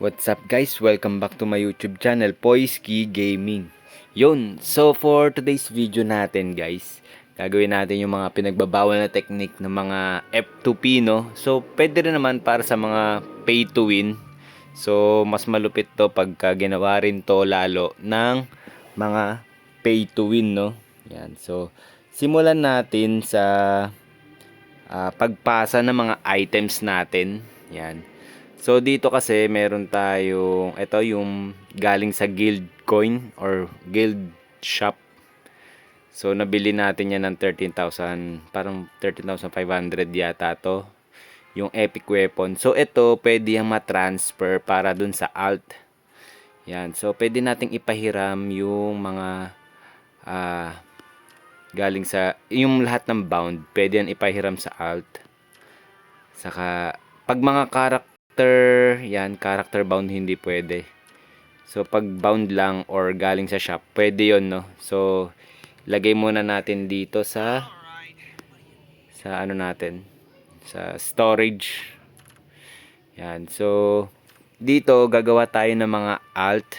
What's up guys? Welcome back to my YouTube channel, Poiski Gaming. Yun, so for today's video natin guys, gagawin natin yung mga pinagbabawal na technique ng mga F2P no. So pwede rin naman para sa mga pay to win. So mas malupit to pagka ginawa rin to lalo ng mga pay to win no. Yan, so simulan natin sa ah, pagpasa ng mga items natin. Yan. So dito kasi meron tayong ito yung galing sa guild coin or guild shop. So nabili natin yan ng 13,000 parang 13,500 yata to yung epic weapon. So ito pwede yung ma-transfer para dun sa alt. Yan. So pwede nating ipahiram yung mga ah galing sa yung lahat ng bound pwede yan ipahiram sa alt. Saka pag mga karak character, yan, character bound hindi pwede. So, pag bound lang or galing sa shop, pwede yon no? So, lagay muna natin dito sa sa ano natin, sa storage. Yan. So, dito gagawa tayo ng mga alt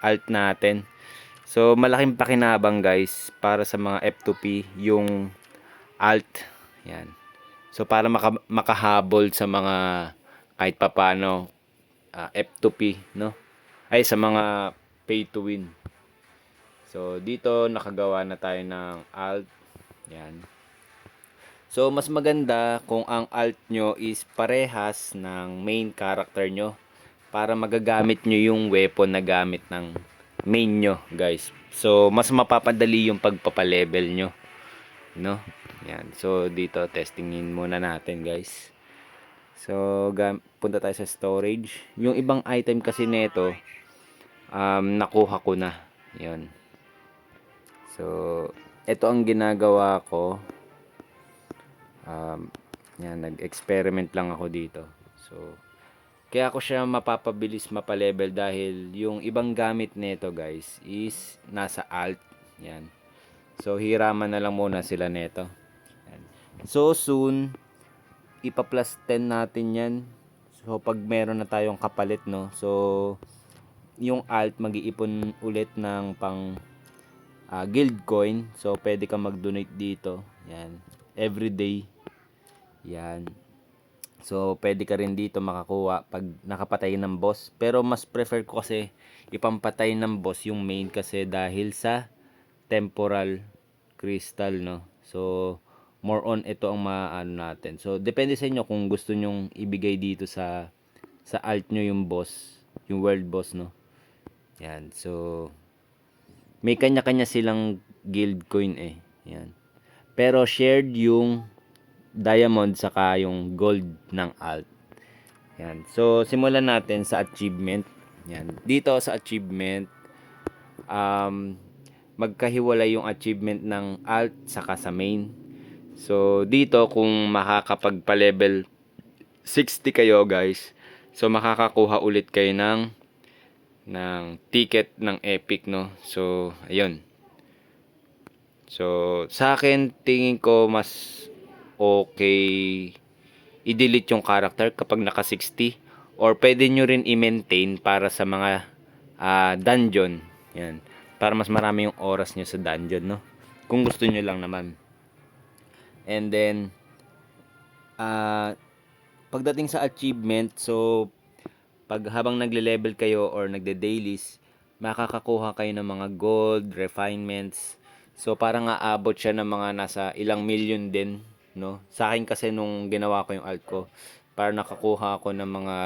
alt natin. So, malaking pakinabang guys para sa mga F2P yung alt. Yan. So, para maka, makahabol sa mga kahit papano uh, F2P no? Ay sa mga pay to win. So dito nakagawa na tayo ng alt. Yan. So mas maganda kung ang alt nyo is parehas ng main character nyo para magagamit nyo yung weapon na gamit ng main nyo guys. So mas mapapadali yung pagpapalevel nyo no? Yan. So dito testingin muna natin guys So, punta tayo sa storage. Yung ibang item kasi nito, um, nakuha ko na. Yun. So, ito ang ginagawa ko. Um, yan, nag-experiment lang ako dito. So, kaya ako siya mapapabilis mapalevel dahil yung ibang gamit nito guys is nasa alt. Yan. So, hiraman na lang muna sila nito. Yan. So, soon, ipa-plus 10 natin yan. So, pag meron na tayong kapalit, no? So, yung alt, mag-iipon ulit ng pang uh, guild coin. So, pwede ka mag-donate dito. Yan. Every day. Yan. So, pwede ka rin dito makakuha pag nakapatay ng boss. Pero, mas prefer ko kasi ipampatay ng boss yung main kasi dahil sa temporal crystal, no? So, more on ito ang maano natin. So depende sa inyo kung gusto nyong ibigay dito sa sa alt nyo yung boss, yung world boss no. Yan. So may kanya-kanya silang guild coin eh. Yan. Pero shared yung diamond saka yung gold ng alt. Yan. So simulan natin sa achievement. Yan. Dito sa achievement um magkahiwalay yung achievement ng alt saka sa main. So, dito kung makakapagpa-level 60 kayo guys, so makakakuha ulit kayo ng ng ticket ng Epic, no? So, ayun. So, sa akin, tingin ko mas okay i-delete yung character kapag naka 60 or pwede nyo rin i-maintain para sa mga uh, dungeon. Yan. Para mas marami yung oras nyo sa dungeon, no? Kung gusto nyo lang naman. And then, uh, pagdating sa achievement, so, pag habang nagle-level kayo or nagde-dailies, makakakuha kayo ng mga gold, refinements. So, parang aabot siya ng mga nasa ilang million din, no? Sa akin kasi nung ginawa ko yung alt ko, para nakakuha ako ng mga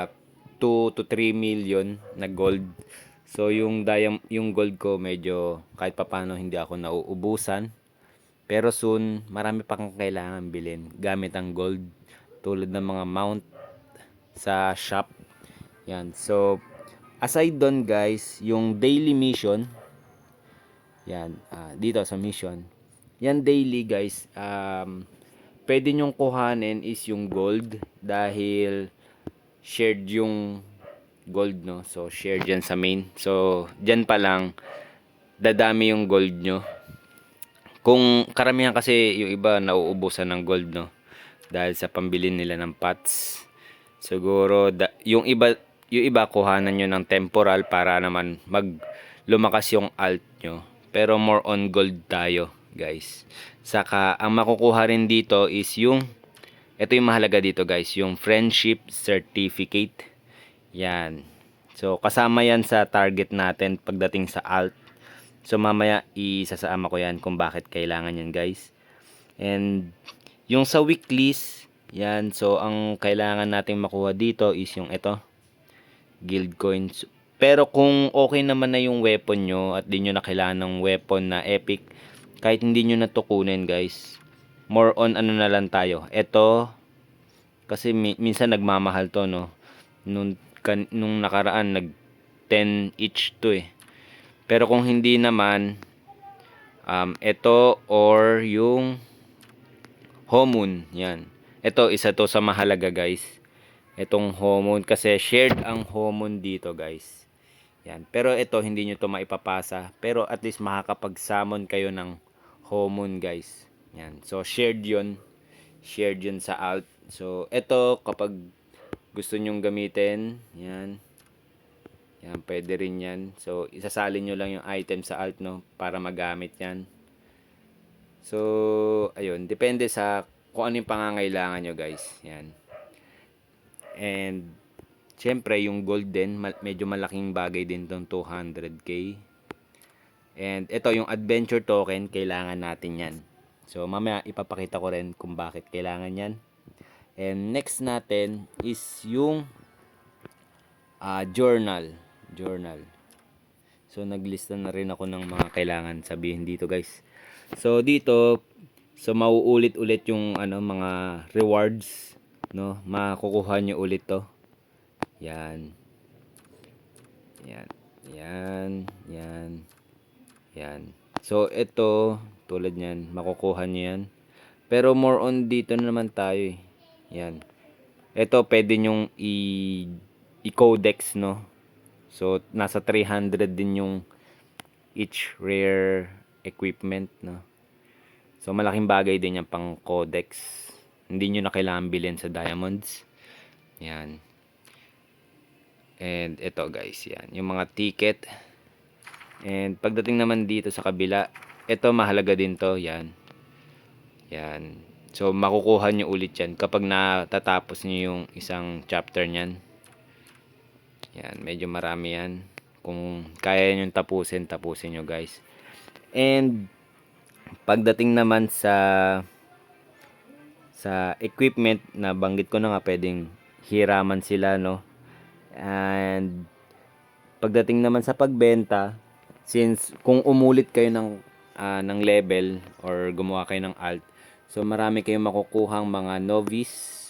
2 to 3 million na gold. So, yung, diam yung gold ko medyo kahit papano hindi ako nauubusan pero soon, marami pa kang kailangan bilhin gamit ang gold tulad ng mga mount sa shop. Yan. So, aside doon guys, yung daily mission, yan, uh, dito sa mission, yan daily guys, um, pwede nyong kuhanin is yung gold dahil shared yung gold no. So, shared yan sa main. So, dyan pa lang, dadami yung gold nyo kung karamihan kasi yung iba nauubusan ng gold no dahil sa pambili nila ng pots. Siguro da, yung iba yung iba kuhanan nyo ng temporal para naman mag lumakas yung alt nyo. Pero more on gold tayo, guys. Saka, ang makukuha rin dito is yung, ito yung mahalaga dito, guys, yung friendship certificate. Yan. So, kasama yan sa target natin pagdating sa alt. So, mamaya isasama ko yan kung bakit kailangan yan, guys. And, yung sa weeklies, yan. So, ang kailangan nating makuha dito is yung ito. Guild coins. Pero kung okay naman na yung weapon nyo at di nyo na kailangan ng weapon na epic, kahit hindi nyo natukunin guys, more on ano na lang tayo. Ito, kasi mi- minsan nagmamahal to no. Nung, kan- nung nakaraan, nag 10 each to eh. Pero kung hindi naman, um, ito or yung Homun, yan. Ito, isa to sa mahalaga guys. Itong Homun, kasi shared ang Homun dito guys. Yan. Pero ito, hindi nyo to maipapasa. Pero at least makakapag-summon kayo ng Homun guys. Yan. So, shared yun. Shared yun sa alt. So, ito, kapag gusto nyong gamitin, yan. Yan, pwede rin yan. So, isasalin nyo lang yung item sa alt, no? Para magamit yan. So, ayun. Depende sa kung ano yung pangangailangan nyo, guys. Yan. And, syempre, yung gold din, medyo malaking bagay din tong 200k. And, ito, yung adventure token, kailangan natin yan. So, mamaya, ipapakita ko rin kung bakit kailangan yan. And, next natin is yung ah, journal. Journal. So, naglista na rin ako ng mga kailangan sabihin dito, guys. So, dito, so, mauulit-ulit yung, ano, mga rewards, no? Makukuha nyo ulit to. Yan. Yan. Yan. Yan. Yan. So, ito, tulad niyan, makukuha nyo yan. Pero more on dito na naman tayo eh. Yan. Ito, pwede nyong i- i-codex, no? So, nasa 300 din yung each rare equipment, no? So, malaking bagay din yan pang codex. Hindi nyo na kailangan bilhin sa diamonds. Yan. And ito guys, yan. Yung mga ticket. And pagdating naman dito sa kabila, ito mahalaga din to, yan. Yan. So, makukuha nyo ulit yan kapag natatapos nyo yung isang chapter nyan. Yan, medyo marami yan. Kung kaya nyo tapusin, tapusin nyo guys. And, pagdating naman sa sa equipment na banggit ko na nga pwedeng hiraman sila no and pagdating naman sa pagbenta since kung umulit kayo ng ah, ng level or gumawa kayo ng alt so marami kayong makukuhang mga novice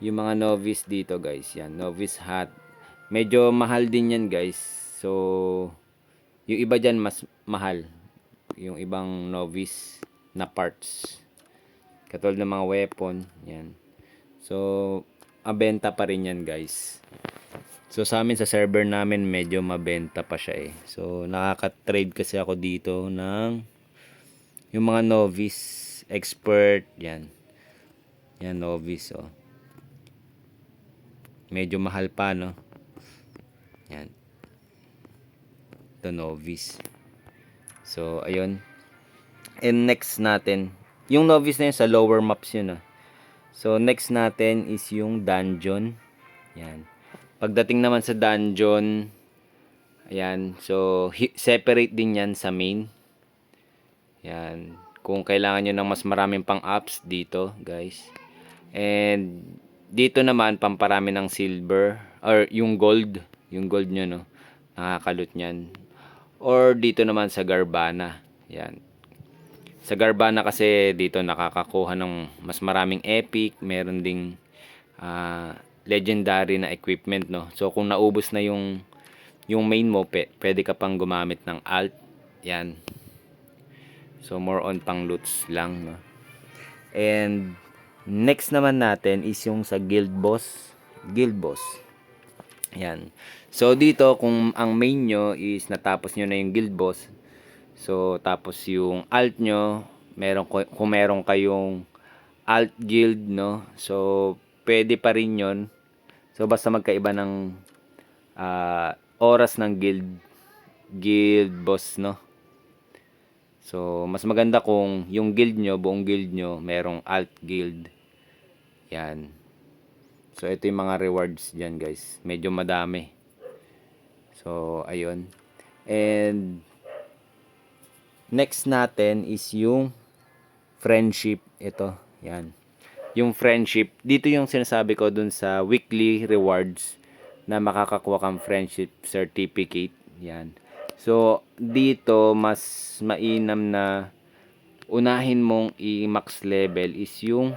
yung mga novice dito guys yan novice hat medyo mahal din yan guys. So yung iba dyan mas mahal. Yung ibang novice na parts. Katulad ng mga weapon yan. So mabenta pa rin yan guys. So sa amin sa server namin medyo mabenta pa siya eh. So nakaka-trade kasi ako dito ng yung mga novice expert yan. Yan novice oh. Medyo mahal pa no yan ito novice so ayun and next natin yung novice na yun sa lower maps yun ah. So next natin is yung dungeon. Yan. Pagdating naman sa dungeon, ayan, so separate din yan sa main. Yan. Kung kailangan nyo ng mas maraming pang ups dito, guys. And dito naman pamparami ng silver or yung gold, yung gold nyo no. Nakakalot niyan. Or dito naman sa Garbana. Yan. Sa Garbana kasi dito nakakakuha ng mas maraming epic, meron ding ah, legendary na equipment no. So kung naubos na yung yung main mo, pe, pwede ka pang gumamit ng alt. Yan. So more on pang loots lang no. And next naman natin is yung sa guild boss. Guild boss. Yan. So dito kung ang main nyo is natapos nyo na yung guild boss, So, tapos yung alt nyo, meron, kung meron kayong alt guild, no? So, pwede pa rin yon So basta magkaiba ng ah, oras ng guild guild boss, no? So mas maganda kung yung guild nyo, buong guild nyo, merong alt guild. Yan. So ito yung mga rewards diyan, guys. Medyo madami. So ayun. And next natin is yung friendship ito yan yung friendship dito yung sinasabi ko dun sa weekly rewards na makakakuha kang friendship certificate yan so dito mas mainam na unahin mong i-max level is yung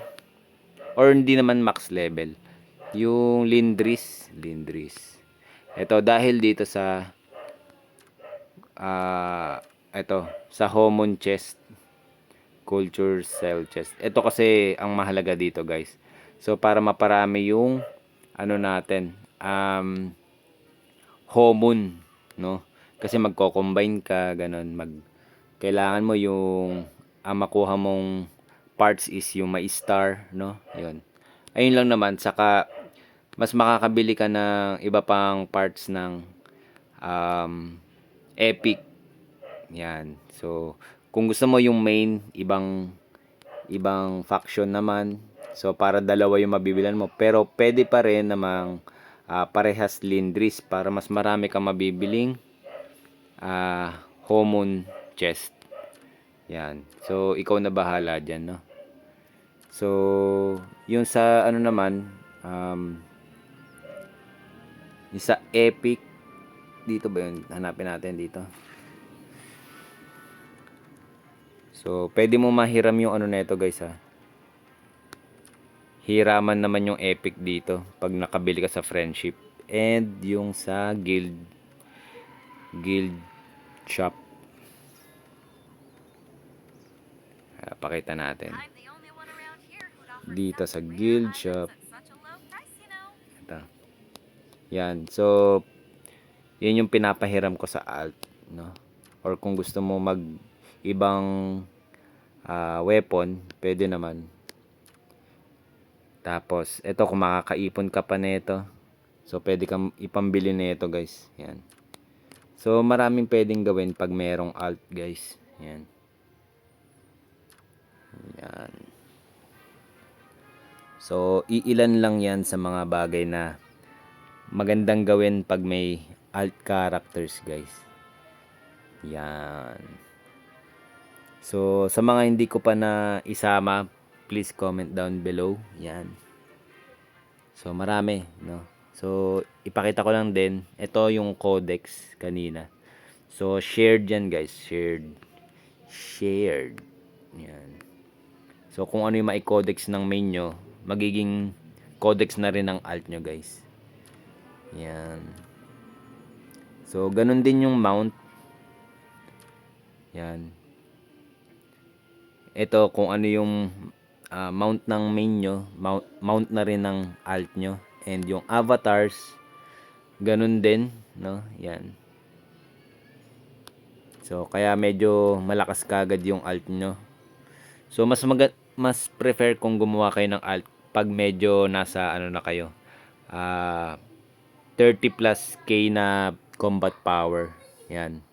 or hindi naman max level yung Lindris Lindris ito dahil dito sa ah ito sa Homon chest culture cell chest. Ito kasi ang mahalaga dito, guys. So para maparami yung ano natin, um homon, no? Kasi magko-combine ka, ganun, mag kailangan mo yung ang makuha mong parts is yung may star, no? 'Yun. Ayun lang naman saka mas makakabili ka ng iba pang parts ng um epic. Yan. So kung gusto mo yung main, ibang ibang faction naman. So para dalawa yung mabibilan mo. Pero pwede pa rin namang ah, parehas lindris para mas marami kang mabibiling ah homon chest. Yan. So ikaw na bahala diyan, no. So yung sa ano naman um yung sa epic dito ba yun? Hanapin natin dito. So, pwede mo mahiram yung ano neto guys ha. Hiraman naman yung epic dito pag nakabili ka sa friendship. And yung sa guild guild shop. Ah, pakita natin. Dito sa guild shop. Yan. So, yun yung pinapahiram ko sa alt, no? Or kung gusto mo mag ibang ah, weapon, pwede naman. Tapos, ito kung makakaipon ka pa nito. So, pwede kang ipambili nito, guys. Yan. So, maraming pwedeng gawin pag merong alt, guys. Yan. Yan. So, iilan lang yan sa mga bagay na magandang gawin pag may alt characters, guys. Yan. So, sa mga hindi ko pa na isama, please comment down below. Yan. So, marami, no? So, ipakita ko lang din. Ito yung codex kanina. So, shared yan, guys. Shared. Shared. Yan. So, kung ano yung mai-codex ng main nyo, magiging codex na rin ng alt nyo, guys. Yan. So, ganun din yung mount. Yan. Ito, kung ano yung ah, mount ng main nyo, mount, mount na rin ng alt nyo. And yung avatars, ganun din, no? Yan. So, kaya medyo malakas kagad yung alt nyo. So, mas maga- mas prefer kung gumawa kayo ng alt pag medyo nasa ano na kayo. Ah 30 plus K na combat power. Yan.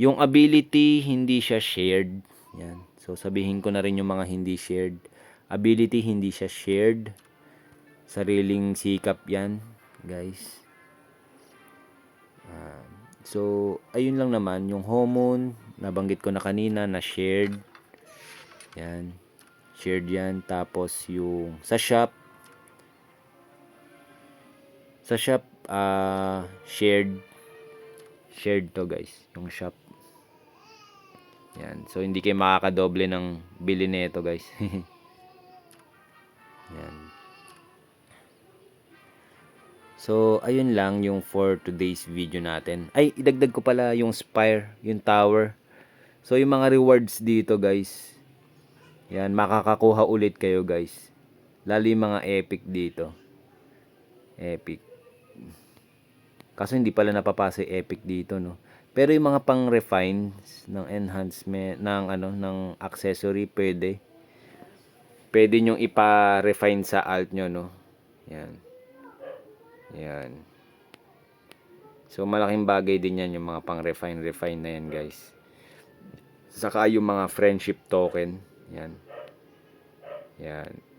Yung ability, hindi siya shared. Yan. So, sabihin ko na rin yung mga hindi shared. Ability, hindi siya shared. Sariling sikap yan, guys. Ah, so, ayun lang naman. Yung hormone, nabanggit ko na kanina na shared. Yan. Shared yan. Tapos, yung sa shop, sa shop, ah, shared. Shared to guys, yung shop. Yan. So, hindi kayo makakadoble ng bili nito guys. Yan. So, ayun lang yung for today's video natin. Ay, idagdag ko pala yung spire, yung tower. So, yung mga rewards dito guys. Yan, makakakuha ulit kayo guys. Lalo yung mga epic dito. Epic. Kaso hindi pala napapasa epic dito, no. Pero yung mga pang refines ng enhancement ng ano ng accessory pwede. Pwede nyo ipa-refine sa alt nyo, no. Yan. Yan. So, malaking bagay din yan yung mga pang-refine-refine na yan, guys. Saka yung mga friendship token. Yan. Yan.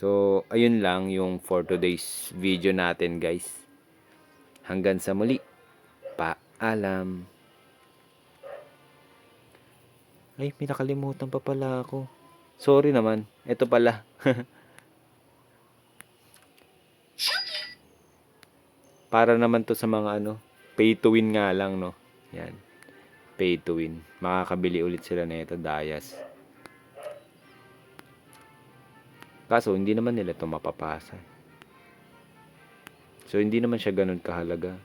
So, ayun lang yung for today's video natin, guys. Hanggang sa muli. Paalam. Ay, may nakalimutan pa pala ako. Sorry naman. Ito pala. Para naman to sa mga ano, pay to win nga lang, no? Yan. Pay to win. Makakabili ulit sila na ito, Dayas. Kaso, hindi naman nila ito mapapasa. So, hindi naman siya ganun kahalaga.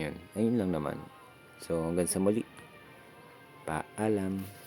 Yan. Ayun lang naman. So, hanggang sa muli. Paalam.